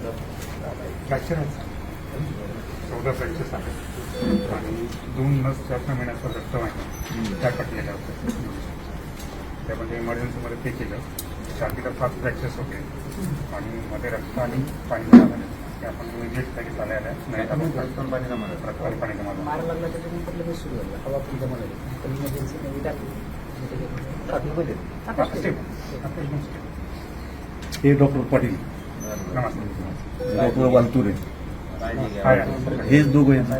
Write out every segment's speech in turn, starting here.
Fracture आहे चौदा fractures आहेत आणि दोन नस चार महिन्याचा रक्त वाहिनी त्या कटलेल्या होत्या. त्यामध्ये इमर्जन्सीमध्ये ते केलं. छातीला पाच फ्रॅक्चर्स होते. आणि मध्ये रक्त आणि पाणी झालं ते आपण इमिजिएट तरी चालायला नाही रक्त आणि पाणी जमा झालं. रक्त आणि पाणी जमा मार लागला त्याच्यानंतर लगेच सुरू झालं. हवा पण जमा झाली. इमर्जन्सी मध्ये टाकली. हा, स्टेप. हे डॉक्टर पाटील. डॉक्टर वालतुरे. हेच दोघं घ्या.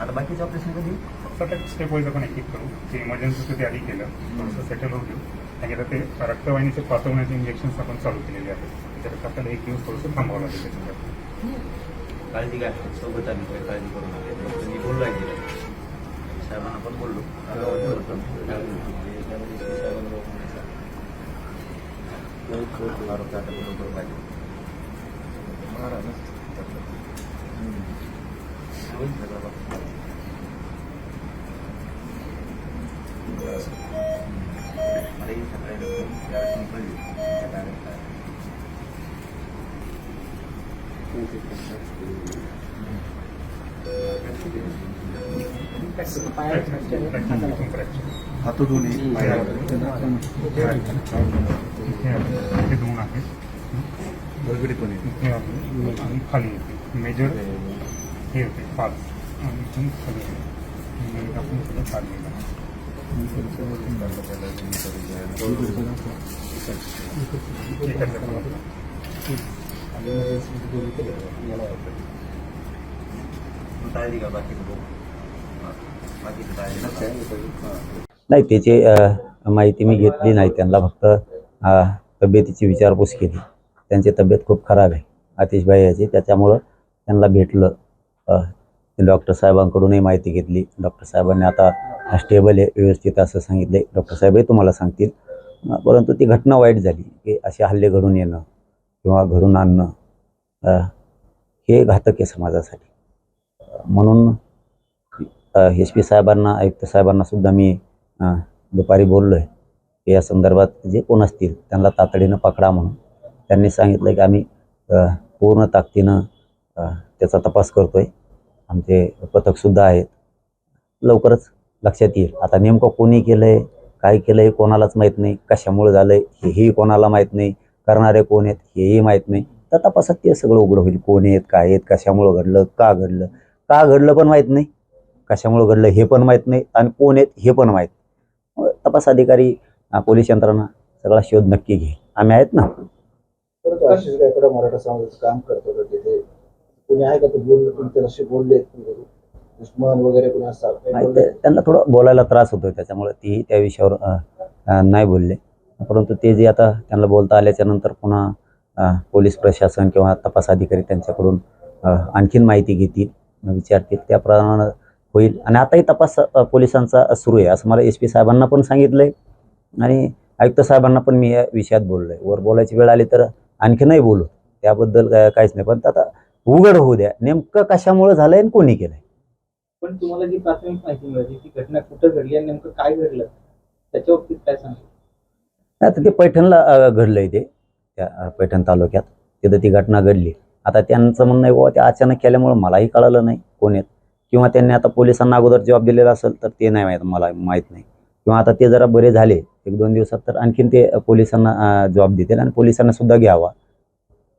आता बाकीचं ऑपरेशन कधी? फक्त स्टेप वाईज आपण एक एक करू ते इमर्जन्सीचं ते आधी केलं. थोडंसं सेटल होऊ देऊ आणि आता ते रक्तवाहिनीचे पातवण्याचे इंजेक्शन्स आपण चालू केलेले आहेत. त्याच्यात आपल्याला एक दिवस थोडंसं थांबावं लागेल त्याच्यासाठी काळजी घ्या. सोबत काही काळजी करू नका. मी बोललो आहे. साहेबांना पण बोललो. आरोग्य आता बरोबर पाहिजे होईल सगळं बघ. मला ही सकाळी डॉक्टर यावेळेस मी हात दोन्ही हे. दोन आहेत. बळगडी पण हे आहे आणि खाली येते. मेजर हे होते पाच आणि इथून खाली येते. आणि आपण सगळं खाली येतं. एकाच जागेवर. आणि emergency नाही त्याची माहिती मी घेतली नाही. त्यांना फक्त तब्येतीची विचारपूस केली. त्यांची तब्येत खूप खराब आहे आतिशभाई याची. त्याच्यामुळं त्यांना भेटलं. डॉक्टर साहेबांकडूनही माहिती घेतली. डॉक्टर साहेबांनी आता स्टेबल आहे व्यवस्थित असं सांगितले डॉक्टर साहेबही तुम्हाला सांगतील. परंतु ती घटना वाईट झाली की असे हल्ले घडून येणं किंवा घडून आणणं हे घातक आहे समाजासाठी. म्हणून एस पी साहेबांना आयुक्त साहेबांना सुद्धा मी दुपारी बोललो आहे की या संदर्भात जे कोण असतील त्यांना तातडीनं पकडा म्हणून. त्यांनी सांगितलं की आम्ही पूर्ण ताकदीनं त्याचा तपास करतो आहे आमचे पथकसुद्धा आहेत. लवकरच लक्षात येईल. आता नेमकं कोणी केलं आहे काय केलं आहे कोणालाच माहीत नाही. कशामुळे झालं आहे हेही कोणाला माहीत नाही. करणारे कोण आहेत हेही माहीत नाही. तर तपासात ते सगळं उघडं होईल. कोण आहेत काय आहेत कशामुळं घडलं का घडलं? का घडलं पण माहीत नाही. कशामुळं घडलं हे पण माहीत नाही. आणि कोण आहेत हे पण माहीत तपास अधिकारी पोलीस यंत्रणा सगळा शोध नक्की घे आम्ही आहेत ना? मराठा समाजाचं काम करतो तर तिथे? कुणी आहे का ते बोललं दुश्मन वगैरे त्यांना थोडं बोलायला त्रास होतो त्याच्यामुळे ती त्या विषयावर नाही बोलले. परंतु ते जे आता त्यांना बोलता आल्याच्यानंतर पुन्हा पोलीस प्रशासन किंवा तपास अधिकारी त्यांच्याकडून आणखीन माहिती घेतील विचारतील. त्याप्रमाणे होईल. आणि आताही तपास पोलिसांचा सुरू आहे. असं मला एस पी साहेबांना पण सांगितलं आहे आणि आयुक्त साहेबांना पण मी या विषयात बोललो आहे वर बोलायची वेळ आली तर आणखीनही बोलू. त्याबद्दल काहीच नाही. पण आता उघड होऊ द्या. नेमकं कशामुळे झालं आणि कोणी केलं पण तुम्हाला जी प्राथमिक माहिती मिळाली ती घटना कुठं घडली आणि नेमकं काय घडलं? त्याच्या बाबतीत काय सांगा आता ते पैठणला घडलंय ते. त्या पैठण तालुक्यात. तिथं ती घटना घडली. आता त्यांचं म्हणणं आहे बाबा ते अचानक केल्यामुळं मलाही कळालं नाही. कोण आहेत? किंवा त्यांनी आता पोलिसांना अगोदर जॉब दिलेला असेल तर ते नाही माहीत मला माहीत नाही. किंवा आता ते जरा बरे झाले एक दोन दिवसात तर आणखीन ते पोलिसांना जॉब देतील आणि पोलिसांना सुद्धा घ्यावा.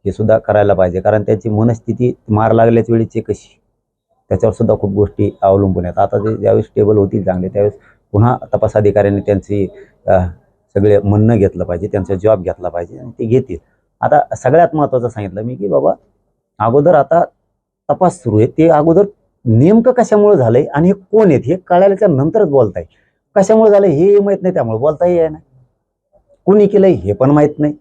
हे सुद्धा करायला पाहिजे कारण त्याची मनस्थिती मार लागल्याच वेळीची कशी. त्याच्यावर सुद्धा खूप गोष्टी अवलंबून आहेत. आता ते ज्यावेळेस स्टेबल होतील चांगले त्यावेळेस पुन्हा तपासाधिकाऱ्यांनी त्यांची सगळे म्हणणं घेतलं पाहिजे त्यांचा जॉब घेतला पाहिजे आणि ते घेतील. आता सगळ्यात महत्त्वाचं सांगितलं मी की बाबा अगोदर आता तपास सुरू आहे ते अगोदर नेमकं कशामुळे झालंय आणि हे कोण आहेत? हे कळाल्याच्या नंतरच बोलताय. कशामुळे झालं हे माहीत नाही त्यामुळे बोलताही आहे ना कुणी केलंय हे पण माहीत नाही.